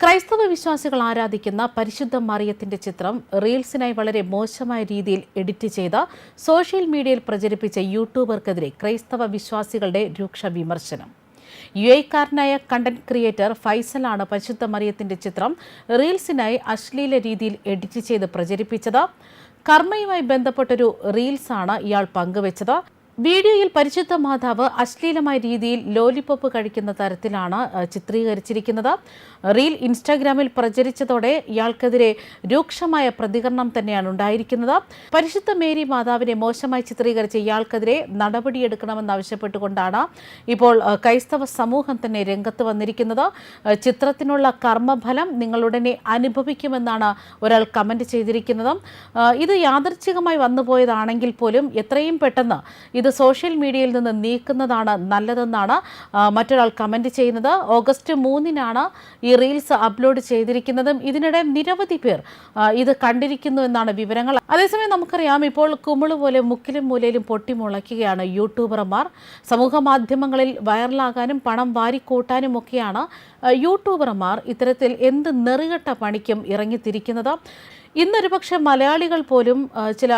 ക്രൈസ്തവ വിശ്വാസികൾ ആരാധിക്കുന്ന പരിശുദ്ധ മറിയത്തിന്റെ ചിത്രം റീൽസിനായി വളരെ മോശമായ രീതിയിൽ എഡിറ്റ് ചെയ്ത സോഷ്യൽ മീഡിയയിൽ പ്രചരിപ്പിച്ച യൂട്യൂബർക്കെതിരെ ക്രൈസ്തവ വിശ്വാസികളുടെ രൂക്ഷ വിമർശനം. യു എക്കാരനായ കണ്ടന്റ് ക്രിയേറ്റർ ഫൈസലാണ് പരിശുദ്ധ മറിയത്തിന്റെ ചിത്രം റീൽസിനായി അശ്ലീല രീതിയിൽ എഡിറ്റ് ചെയ്ത് പ്രചരിപ്പിച്ചത്. കർമ്മയുമായി ബന്ധപ്പെട്ടൊരു റീൽസാണ് ഇയാൾ പങ്കുവച്ചത്. വീഡിയോയിൽ പരിശുദ്ധ മാതാവ് അശ്ലീലമായ രീതിയിൽ ലോലിപോപ്പ് കഴിക്കുന്ന തരത്തിലാണ് ചിത്രീകരിച്ചിരിക്കുന്നത്. റീൽ ഇൻസ്റ്റാഗ്രാമിൽ പ്രചരിച്ചതോടെ ഇയാൾക്കെതിരെ രൂക്ഷമായ പ്രതികരണം തന്നെയാണ് ഉണ്ടായിരിക്കുന്നത്. പരിശുദ്ധ മേരി മാതാവിനെ മോശമായി ചിത്രീകരിച്ച ഇയാൾക്കെതിരെ നടപടിയെടുക്കണമെന്നാവശ്യപ്പെട്ടുകൊണ്ടാണ് ഇപ്പോൾ ക്രൈസ്തവ സമൂഹം തന്നെ രംഗത്ത് വന്നിരിക്കുന്നത്. ചിത്രത്തിനുള്ള കർമ്മഫലം നിങ്ങളുടനെ അനുഭവിക്കുമെന്നാണ് ഒരാൾ കമന്റ് ചെയ്തിരിക്കുന്നത്. ഇത് യാദർച്ഛികമായി വന്നുപോയതാണെങ്കിൽ പോലും എത്രയും പെട്ടെന്ന് ഇത് സോഷ്യൽ മീഡിയയിൽ നിന്ന് നീക്കുന്നതാണ് നല്ലതെന്നാണ് മറ്റൊരാൾ കമന്റ് ചെയ്യുന്നത്. ഓഗസ്റ്റ് മൂന്നിനാണ് ഈ റീൽസ് അപ്ലോഡ് ചെയ്തിരിക്കുന്നതും. ഇതിനിടെ നിരവധി പേർ ഇത് കണ്ടിരിക്കുന്നു എന്നാണ് വിവരങ്ങൾ. അതേസമയം നമുക്കറിയാം ഇപ്പോൾ കുമിൾ പോലെ മുക്കിലും മൂലയിലും പൊട്ടിമുളയ്ക്കുകയാണ് യൂട്യൂബർമാർ. സമൂഹ മാധ്യമങ്ങളിൽ വൈറലാകാനും പണം വാരിക്കൂട്ടാനും ഒക്കെയാണ് യൂട്യൂബർമാർ ഇത്തരത്തിൽ എന്ത് നെറുകെട്ട പണിക്കും ഇറങ്ങിത്തിരിക്കുന്നത്? ഇന്നൊരു പക്ഷെ മലയാളികൾ പോലും ചില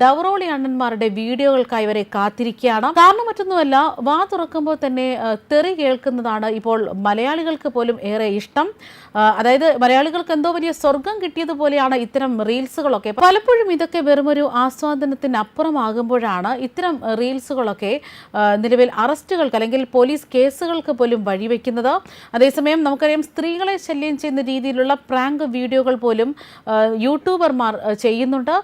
ഡവറോളി അണ്ണന്മാരുടെ വീഡിയോകൾക്കായി വരെ കാത്തിരിക്കുകയാണ്. കാരണം മറ്റൊന്നുമല്ല വാ തുറക്കുമ്പോൾ തന്നെ തെറി കേൾക്കുന്നതാണ് ഇപ്പോൾ മലയാളികൾക്ക് പോലും ഏറെ ഇഷ്ടം. അതായത് മലയാളികൾക്ക് എന്തോ വലിയ സ്വർഗം കിട്ടിയതുപോലെയാണ് ഇത്തരം റീൽസുകളൊക്കെ. പലപ്പോഴും ഇതൊക്കെ വെറുമൊരു ആസ്വാദനത്തിനപ്പുറമാകുമ്പോഴാണ് ഇത്തരം റീൽസുകളൊക്കെ നിലവിൽ അറസ്റ്റുകൾക്ക് അല്ലെങ്കിൽ പോലീസ് കേസുകൾക്ക് പോലും വഴിവെക്കുന്നത്. അതേസമയം നമുക്കറിയാം സ്ത്രീകളെ ശല്യം ചെയ്യുന്ന രീതിയിലുള്ള പ്രാങ്ക് വീഡിയോകൾ പോലും യൂട്യൂബർമാർ ചെയ്യുന്നുണ്ട്.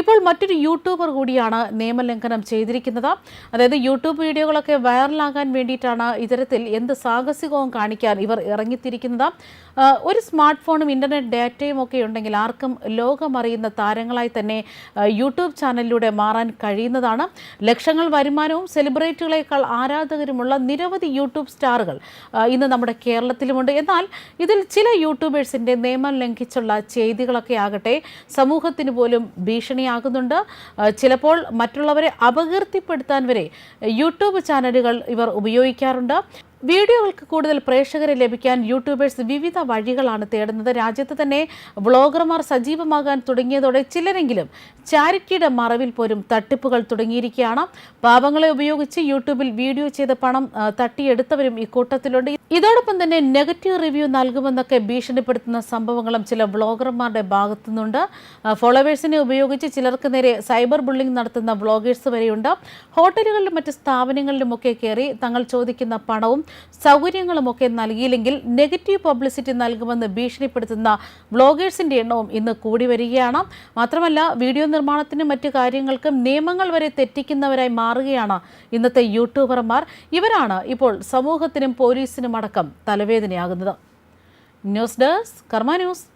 ഇപ്പോൾ മറ്റൊരു യൂട്യൂബർ കൂടിയാണ് നിയമലംഘനം ചെയ്തിരിക്കുന്നത്. അതായത് യൂട്യൂബ് വീഡിയോകളൊക്കെ വൈറലാകാൻ വേണ്ടിയിട്ടാണ് ഇത്തരത്തിൽ എന്ത് സാഹസികവും കാണിക്കാൻ ഇവർ ഇറങ്ങിത്തിരിക്കുന്നത്. ഒരു സ്മാർട്ട് ഫോണും ഇന്റർനെറ്റ് ഡാറ്റയും ഒക്കെ ഉണ്ടെങ്കിൽ ആർക്കും ലോകമറിയുന്ന താരങ്ങളായി തന്നെ യൂട്യൂബ് ചാനലിലൂടെ മാറാൻ കഴിയുന്നതാണ്. ലക്ഷങ്ങൾ വരുമാനവും സെലിബ്രിറ്റികളെക്കാൾ ആരാധകരുമുള്ള നിരവധി യൂട്യൂബ് സ്റ്റാറുകൾ ഇന്ന് നമ്മുടെ കേരളത്തിലുമുണ്ട് എന്നാൽ ഇതിൽ ചില യൂട്യൂബേഴ്സിന്റെ നിയമം ലംഘിച്ചുള്ള ചെയ്തികളൊക്കെ ആകട്ടെ സമൂഹത്തിന് പോലും ഭീഷണിയാകുന്നുണ്ട്. ചിലപ്പോൾ മറ്റുള്ളവരെ അപകീർത്തിപ്പെടുത്താൻ വരെ യൂട്യൂബ് ചാനലുകൾ ഇവർ ഉപയോഗിക്കാറുണ്ട്. വീഡിയോകൾക്ക് കൂടുതൽ പ്രേക്ഷകരെ ലഭിക്കാൻ യൂട്യൂബേഴ്സ് വിവിധ വഴികളാണ് തേടുന്നത്. രാജ്യത്ത് തന്നെ വ്ളോഗർമാർ സജീവമാകാൻ തുടങ്ങിയതോടെ ചിലരെങ്കിലും ചാരിറ്റിയുടെ മറവിൽ പോലും തട്ടിപ്പുകൾ തുടങ്ങിയിരിക്കുകയാണ്. പാവങ്ങളെ ഉപയോഗിച്ച് യൂട്യൂബിൽ വീഡിയോ ചെയ്ത പണം തട്ടിയെടുത്തവരും ഇക്കൂട്ടത്തിലുണ്ട്. കൂട്ടത്തിലുണ്ട് ഇതോടൊപ്പം തന്നെ നെഗറ്റീവ് റിവ്യൂ നൽകുമെന്നൊക്കെ ഭീഷണിപ്പെടുത്തുന്ന സംഭവങ്ങളും ചില വ്ളോഗർമാരുടെ ഭാഗത്തു നിന്നുണ്ട് ഫോളോവേഴ്സിനെ ഉപയോഗിച്ച് ചിലർക്ക് നേരെ സൈബർ ബുള്ളിംഗ് നടത്തുന്ന വ്ളോഗേഴ്സ് വരെയുണ്ട്. ഹോട്ടലുകളിലും മറ്റ് സ്ഥാപനങ്ങളിലുമൊക്കെ കയറി തങ്ങൾ ചോദിക്കുന്ന പണവും സൗകര്യങ്ങളുമൊക്കെ നൽകിയില്ലെങ്കിൽ നെഗറ്റീവ് പബ്ലിസിറ്റി നൽകുമെന്ന് ഭീഷണിപ്പെടുത്തുന്ന വ്ളോഗേഴ്സിന്റെ എണ്ണവും ഇന്ന് കൂടി വരികയാണ്. മാത്രമല്ല വീഡിയോ നിർമ്മാണത്തിനും മറ്റു കാര്യങ്ങൾക്കും നിയമങ്ങൾ വരെ തെറ്റിക്കുന്നവരായി മാറുകയാണ് ഇന്നത്തെ യൂട്യൂബർമാർ. ഇവരാണ് ഇപ്പോൾ സമൂഹത്തിനും പോലീസിനും അടക്കം തലവേദനയാകുന്നത്. News desk Karma news.